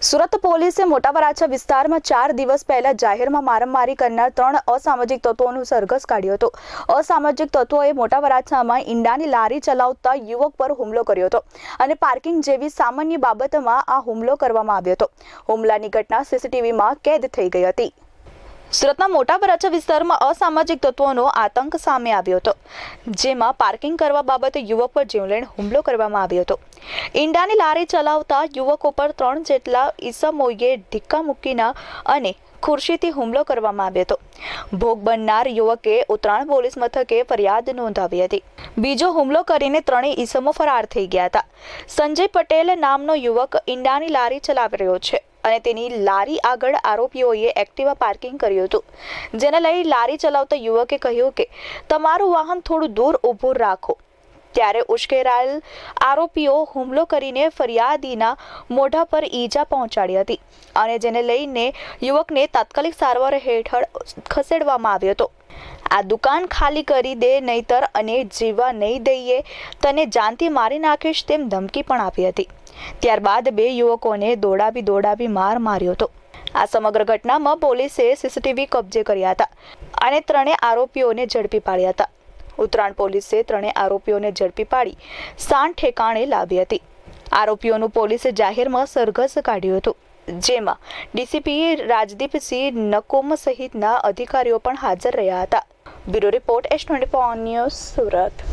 સુરત પોલીસે મોટા વરાછા વિસ્તારમાં ચાર દિવસ પહેલા જાહેરમાં મારામારી કરનાર ત્રણ અસામાજિક તત્વોનું સરઘસ કાઢ્યો હતો. અસામાજિક તત્વોએ મોટા વરાછામાં ઈંડાની લારી ચલાવતા યુવક પર હુમલો કર્યો હતો અને પાર્કિંગ જેવી સામાન્ય બાબતમાં આ હુમલો કરવામાં આવ્યો હતો. હુમલાની ઘટના સીસીટીવીમાં કેદ થઈ ગઈ હતી. સુરતના મોટા વરાછા વિસ્તારમાં અસામાજિક તત્વોનો આતંક સામે આવ્યો હતો, જેમાં પાર્કિંગ કરવા બાબતે યુવક પર જીવલેણ હુમલો કરવામાં આવ્યો હતો. ઈંડાની લારી ચલાવતા યુવકો પર ત્રણ જેટલા ઈસમોએ ઢીક્કા મૂકીના અને ખુરશીથી હુમલો કરવામાં આવ્યો હતો. ભોગ બનનાર યુવકે ઉત્તરાયણ પોલીસ મથકે ફરિયાદ નોંધાવી હતી. બીજો હુમલો કરીને ત્રણેય ઈસમો ફરાર થઈ ગયા હતા. સંજય પટેલ નામનો યુવક ઈંડાની લારી ચલાવી રહ્યો છે. અને તેની લારી આગળ આરોપીઓએ એક્ટિવા પાર્કિંગ કર્યું હતું. જેને લઈ લારી ચલાવતા યુવકે કહ્યું કે, તમારું વાહન થોડું દૂર ઊભું રાખો. ત્યારે ઉશ્કેરાયેલ આરોપીઓ હુમલો કરીને ફરિયાદીના મોઢા પર ઈજા પહોંચાડી હતી અને જેને લઈને યુવકને તાત્કાલિક સારવાર હેઠળ ખસેડવામાં આવ્યો હતો. આ દુકાન ખાલી કરી દે, નહીતર અને જીવા નહીં દઈએ. તને જાનથી મારી નાખીશ તેમ ધમકી પણ આપી હતી. ત્યારબાદ બે યુવકોને દોડાવી દોડાવી માર માર્યો હતો. આ સમગ્ર ઘટનામાં પોલીસે સીસીટીવી કબજે કર્યા હતા અને ત્રણેય આરોપીઓને ઝડપી પાડ્યા હતા. ઉત્તરાયણ પોલીસે ત્રણેય આરોપીઓને ઝડપી પાડી સાન ઠેકાણે લાવી હતી. આરોપીઓનું પોલીસે જાહેરમાં સરઘસ કાઢ્યું હતું, જેમાં ડીસીપી રાજદીપસિંહ નકુમ સહિતના અધિકારીઓ પણ હાજર રહ્યા હતા. Bureau report S twenty news Surat.